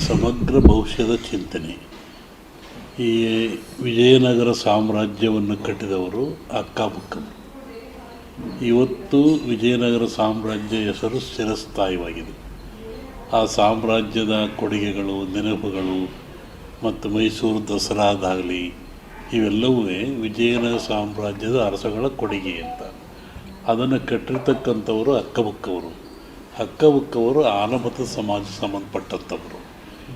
ಸಮಗ್ರ ಭವಿಷ್ಯದ ಚಿಂತನೆ. ಈ ವಿಜಯನಗರ ಸಾಮ್ರಾಜ್ಯವನ್ನು ಕಟ್ಟಿದವರು ಅಕ್ಕಬುಕ್ಕರು ಇವತ್ತು ವಿಜಯನಗರ ಸಾಮ್ರಾಜ್ಯ ಹೆಸರು ಚಿರಸ್ಥಾಯಿವಾಗಿದೆ ಆ ಸಾಮ್ರಾಜ್ಯದ ಕೊಡುಗೆಗಳು, ನೆನಪುಗಳು ಮತ್ತು ಮೈಸೂರು ದಸರಾದಾಗಲಿ ಇವೆಲ್ಲವೂ ವಿಜಯನಗರ ಸಾಮ್ರಾಜ್ಯದ ಅರಸಗಳ ಕೊಡುಗೆ ಅಂತ. ಅದನ್ನು ಕಟ್ಟಿರ್ತಕ್ಕಂಥವರು ಅಕ್ಕಬುಕ್ಕವರು ಅಕ್ಕಬುಕ್ಕವರು ಆನಮತ ಸಮಾಜ ಸಂಬಂಧಪಟ್ಟಂಥವರು.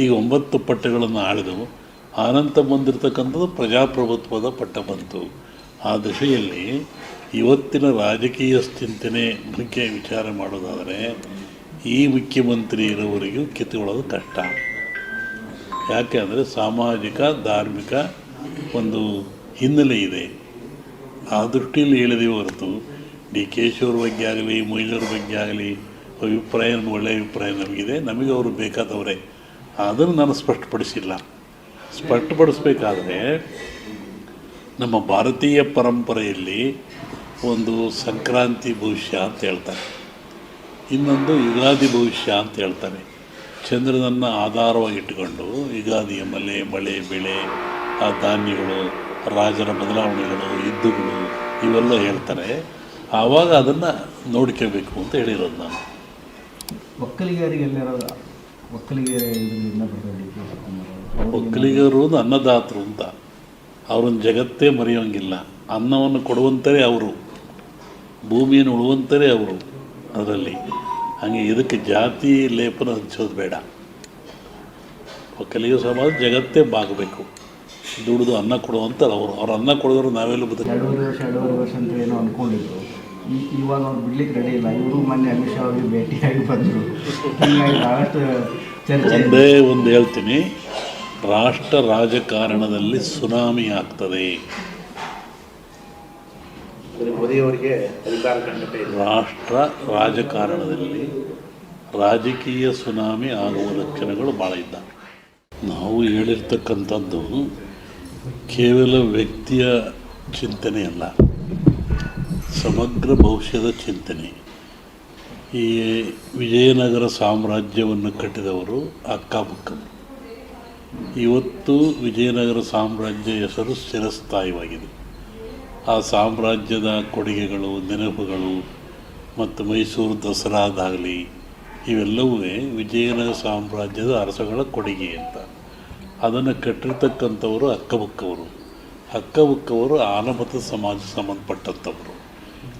ಈಗ ಒಂಬತ್ತು ಪಟ್ಟಗಳನ್ನು ಆಳಿದವು. ಆನಂತ ಬಂದಿರತಕ್ಕಂಥದ್ದು ಪ್ರಜಾಪ್ರಭುತ್ವದ ಪಟ್ಟ ಬಂತು. ಆ ದಶೆಯಲ್ಲಿ ಇವತ್ತಿನ ರಾಜಕೀಯ ಚಿಂತನೆ ಬಗ್ಗೆ ವಿಚಾರ ಮಾಡೋದಾದರೆ ಈ ಮುಖ್ಯಮಂತ್ರಿ ಇರೋವರೆಗೂ ಕಿತ್ತುಕೊಳ್ಳೋದು ಕಷ್ಟ. ಯಾಕೆ ಅಂದರೆ ಸಾಮಾಜಿಕ, ಧಾರ್ಮಿಕ ಒಂದು ಹಿನ್ನೆಲೆ ಇದೆ. ಆ ದೃಷ್ಟಿಯಲ್ಲಿ ಹೇಳಿದೆ ಹೊರತು ಡಿ ಕೆ ಬಗ್ಗೆ ಆಗಲಿ ಮೊಯ್ಲವ್ರ ಬಗ್ಗೆ ಆಗಲಿ ಅಭಿಪ್ರಾಯ ಒಳ್ಳೆಯ ಅಭಿಪ್ರಾಯ ನಮಗಿದೆ. ನಮಗೆ ಅವರು ಬೇಕಾದವರೇ. ಅದನ್ನು ನಾನು ಸ್ಪಷ್ಟಪಡಿಸಿಲ್ಲ. ಸ್ಪಷ್ಟಪಡಿಸ್ಬೇಕಾದ್ರೆ ನಮ್ಮ ಭಾರತೀಯ ಪರಂಪರೆಯಲ್ಲಿ ಒಂದು ಸಂಕ್ರಾಂತಿ ಭವಿಷ್ಯ ಅಂತ ಹೇಳ್ತಾರೆ. ಇನ್ನೊಂದು ಯುಗಾದಿ ಭವಿಷ್ಯ ಅಂತ ಹೇಳ್ತಾರೆ. ಚಂದ್ರನನ್ನು ಆಧಾರವಾಗಿ ಇಟ್ಟುಕೊಂಡು ಯುಗಾದಿಯ ಮಲೆ, ಮಳೆ, ಬೆಳೆ, ಆ ಧಾನ್ಯಗಳು, ರಾಜರ ಬದಲಾವಣೆಗಳು, ಯುದ್ಧಗಳು ಇವೆಲ್ಲ ಹೇಳ್ತಾರೆ. ಆವಾಗ ಅದನ್ನು ನೋಡ್ಕೋಬೇಕು ಅಂತ ಹೇಳಿರೋದು ನಾನು. ಒಕ್ಕಲಿಗರಿಗೆಲ್ಲರ ಒಕ್ಕಲಿಗರ ಇದರಿಂದ ಬರೋದು ಒಕ್ಕಲಿಗರು ಅನ್ನದಾತರು ಅಂತ. ಅವ್ರನ್ನ ಜಗತ್ತೇ ಮರೆಯೋಂಗಿಲ್ಲ. ಅನ್ನವನ್ನು ಕೊಡುವಂಥರೇ ಅವರು. ಭೂಮಿಯನ್ನು ಉಳುವಂಥರೇ ಅವರು ಅದರಲ್ಲಿ. ಹಾಗೆ ಇದಕ್ಕೆ ಜಾತಿ ಲೇಪನ ಹಚ್ಚೋದು ಬೇಡ. ಒಕ್ಕಲಿಗ ಸಮಾಜ ಜಗತ್ತೇ ಬಾಗಬೇಕು. ದುಡಿದು ಅನ್ನ ಕೊಡುವಂತ ಅವರು. ಅವ್ರು ಅನ್ನ ಕೊಡೋರು ನಾವೆಲ್ಲ ಬದುಕು ಎರಡೂವರೆ ವರ್ಷ ಎರಡೂವರೆ ವರ್ಷ ಅಂತ ಏನೋ ಅಂದ್ಕೊಂಡಿದ್ರು ಇವಾಗ ಅವ್ರು ಬಿಡ್ಲಿಕ್ಕೆ ರೆಡಿ ಇಲ್ಲ. ಇವರು ಮೊನ್ನೆ ಅಮಿತ್ ಶಾ ಅವ್ರಿಗೆ ಭೇಟಿಯಾಗಿ ಬಂದರು. ಹೀಗಾಗಿ ಭಾಳಷ್ಟು ಚರ್ಚೆ ಇದೆ. ಒಂದೇ ಒಂದು ಹೇಳ್ತೀನಿ. ರಾಷ್ಟ್ರ ರಾಜಕಾರಣದಲ್ಲಿ ಸುನಾಮಿ ಆಗ್ತದೆ. ಮೋದಿಯವರಿಗೆ ರಾಷ್ಟ್ರ ರಾಜಕಾರಣದಲ್ಲಿ ರಾಜಕೀಯ ಸುನಾಮಿ ಆಗುವ ಲಕ್ಷಣಗಳು ಭಾಳ ಇದ್ದಾವೆ. ನಾವು ಹೇಳಿರ್ತಕ್ಕಂಥದ್ದು ಕೇವಲ ವ್ಯಕ್ತಿಯ ಚಿಂತನೆ ಅಲ್ಲ ಸಮಗ್ರ ಭವಿಷ್ಯದ ಚಿಂತನೆ. ಈ ವಿಜಯನಗರ ಸಾಮ್ರಾಜ್ಯವನ್ನು ಕಟ್ಟಿದವರು ಅಕ್ಕಬುಕ್ಕರು ಇವತ್ತು ವಿಜಯನಗರ ಸಾಮ್ರಾಜ್ಯ ಹೆಸರು ಚಿರಸ್ಥಾಯಿವಾಗಿದೆ ಆ ಸಾಮ್ರಾಜ್ಯದ ಕೊಡುಗೆಗಳು, ನೆನಪುಗಳು ಮತ್ತು ಮೈಸೂರು ದಸರಾದಾಗಲಿ ಇವೆಲ್ಲವೂ ವಿಜಯನಗರ ಸಾಮ್ರಾಜ್ಯದ ಅರಸಗಳ ಕೊಡುಗೆ ಅಂತ. ಅದನ್ನು ಕಟ್ಟಿರ್ತಕ್ಕಂಥವರು ಅಕ್ಕಬುಕ್ಕವರು ಅಕ್ಕಬುಕ್ಕವರು ಆನಮತ ಸಮಾಜ ಸಂಬಂಧಪಟ್ಟಂಥವರು.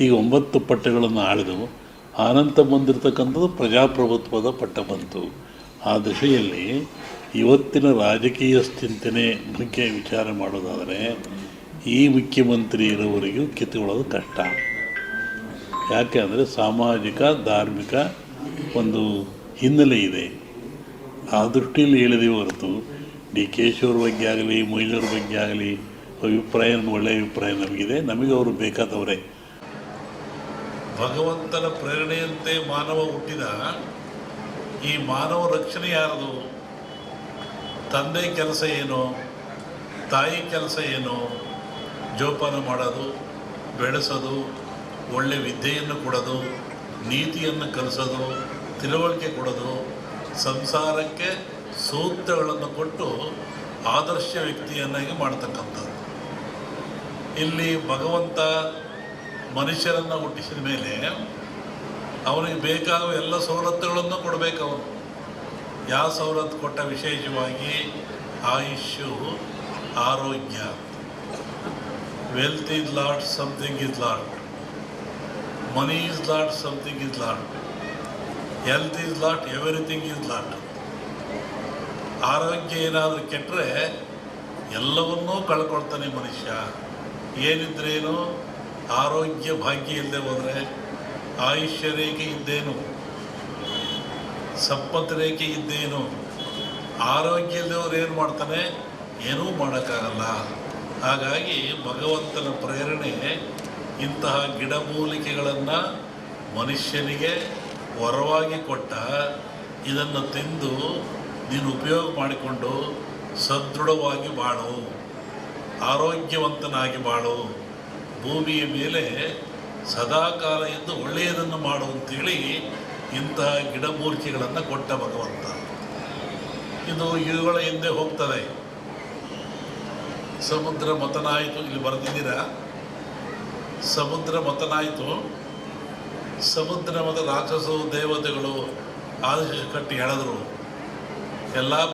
ಈಗ ಒಂಬತ್ತು ಪಟ್ಟಗಳನ್ನು ಆಳಿದವು. ಆನಂತ ಬಂದಿರತಕ್ಕಂಥದ್ದು ಪ್ರಜಾಪ್ರಭುತ್ವದ ಪಟ್ಟ ಬಂತು. ಆ ದಿಶೆಯಲ್ಲಿ ಇವತ್ತಿನ ರಾಜಕೀಯ ಚಿಂತನೆ ಬಗ್ಗೆ ವಿಚಾರ ಮಾಡೋದಾದರೆ ಈ ಮುಖ್ಯಮಂತ್ರಿ ಇರೋವರೆಗೂ ಕಿತ್ತುಕೊಳ್ಳೋದು ಕಷ್ಟ. ಯಾಕೆ ಅಂದರೆ ಸಾಮಾಜಿಕ, ಧಾರ್ಮಿಕ ಒಂದು ಹಿನ್ನೆಲೆ ಇದೆ. ಆ ದೃಷ್ಟಿಯಲ್ಲಿ ಹೇಳಿದೆ ಹೊರತು ಡಿ ಕೆ ಬಗ್ಗೆ ಆಗಲಿ ಮೊಯ್ಲೂರ ಬಗ್ಗೆ ಆಗಲಿ ಅಭಿಪ್ರಾಯ, ಒಳ್ಳೆಯ ಅಭಿಪ್ರಾಯ ನಮಗಿದೆ. ನಮಗೆ ಅವರು ಬೇಕಾದವರೇ. ಭಗವಂತನ ಪ್ರೇರಣೆಯಂತೆ ಮಾನವ ಹುಟ್ಟಿದ ಈ ಮಾನವ ರಕ್ಷಣೆ ಯಾರದು? ತಂದೆ ಕೆಲಸ ಏನು? ತಾಯಿ ಕೆಲಸ ಏನು? ಜೋಪಾನ ಮಾಡೋದು, ಬೆಳೆಸೋದು, ಒಳ್ಳೆ ವಿದ್ಯೆಯನ್ನು ಕೊಡೋದು, ನೀತಿಯನ್ನು ಕಲಿಸೋದು, ತಿಳುವಳಿಕೆ ಕೊಡೋದು, ಸಂಸಾರಕ್ಕೆ ಸೂತ್ರಗಳನ್ನು ಕೊಟ್ಟು ಆದರ್ಶ ವ್ಯಕ್ತಿಯನ್ನಾಗಿ ಮಾಡ್ತಕ್ಕಂಥದ್ದು. ಇಲ್ಲಿ ಭಗವಂತ ಮನುಷ್ಯರನ್ನು ಹುಟ್ಟಿಸಿದ ಮೇಲೆ ಅವನಿಗೆ ಬೇಕಾಗುವ ಎಲ್ಲ ಸವಲತ್ತುಗಳನ್ನು ಕೊಡಬೇಕು ಅವನು. ಯಾವ ಸವಲತ್ತು ಕೊಟ್ಟ ವಿಶೇಷವಾಗಿ ಆಯುಷ್ಯು, ಆರೋಗ್ಯ. Wealth is lot something is lot money is lot something is lot health is lot everything is lot ಆರೋಗ್ಯ ಏನಾದರೂ ಕೆಟ್ಟರೆ ಎಲ್ಲವನ್ನೂ ಕಳ್ಕೊಳ್ತಾನೆ ಮನುಷ್ಯ. ಏನಿದ್ರೇನು? ಆರೋಗ್ಯ ಭಾಗ್ಯ ಇಲ್ಲದೆ ಹೋದರೆ ಆಯುಷ್ಯ ರೇಖೆ ಇದ್ದೇನು? ಸಂಪತ್ ರೇಖೆ ಇದ್ದೇನು? ಆರೋಗ್ಯ ಇಲ್ಲದವ್ರು ಏನು ಮಾಡ್ತಾನೆ? ಏನೂ ಮಾಡೋಕ್ಕಾಗಲ್ಲ. ಹಾಗಾಗಿ ಭಗವಂತನ ಪ್ರೇರಣೆ ಇಂತಹ ಗಿಡಮೂಲಿಕೆಗಳನ್ನು ಮನುಷ್ಯನಿಗೆ ವರವಾಗಿ ಕೊಟ್ಟ ಇದನ್ನು ತಿಂದು ನೀನು ಉಪಯೋಗ ಮಾಡಿಕೊಂಡು ಸದೃಢವಾಗಿ ಬಾಳು, ಆರೋಗ್ಯವಂತನಾಗಿ ಬಾಳು. ಭೂಮಿಯ ಮೇಲೆ ಸದಾಕಾಲ ಎಂದು ಒಳ್ಳೆಯದನ್ನು ಮಾಡು ಅಂತೇಳಿ ಇಂತಹ ಗಿಡಮೂರ್ತಿಗಳನ್ನು ಕೊಟ್ಟ ಭಗವಂತ. ಇದು ಇವುಗಳ ಹಿಂದೆ ಹೋಗ್ತದೆ. ಸಮುದ್ರ ಮತನಾಯಿತು, ಇಲ್ಲಿ ಬರೆದಿದ್ದೀರಾ? ಸಮುದ್ರ ಮತನಾಯಿತು. ಸಮುದ್ರ ಮತ ರಾಕ್ಷಸರು, ದೇವತೆಗಳು ಆದೇಶ ಕಟ್ಟಿ ಹೇಳಿದ್ರು. ಎಲ್ಲ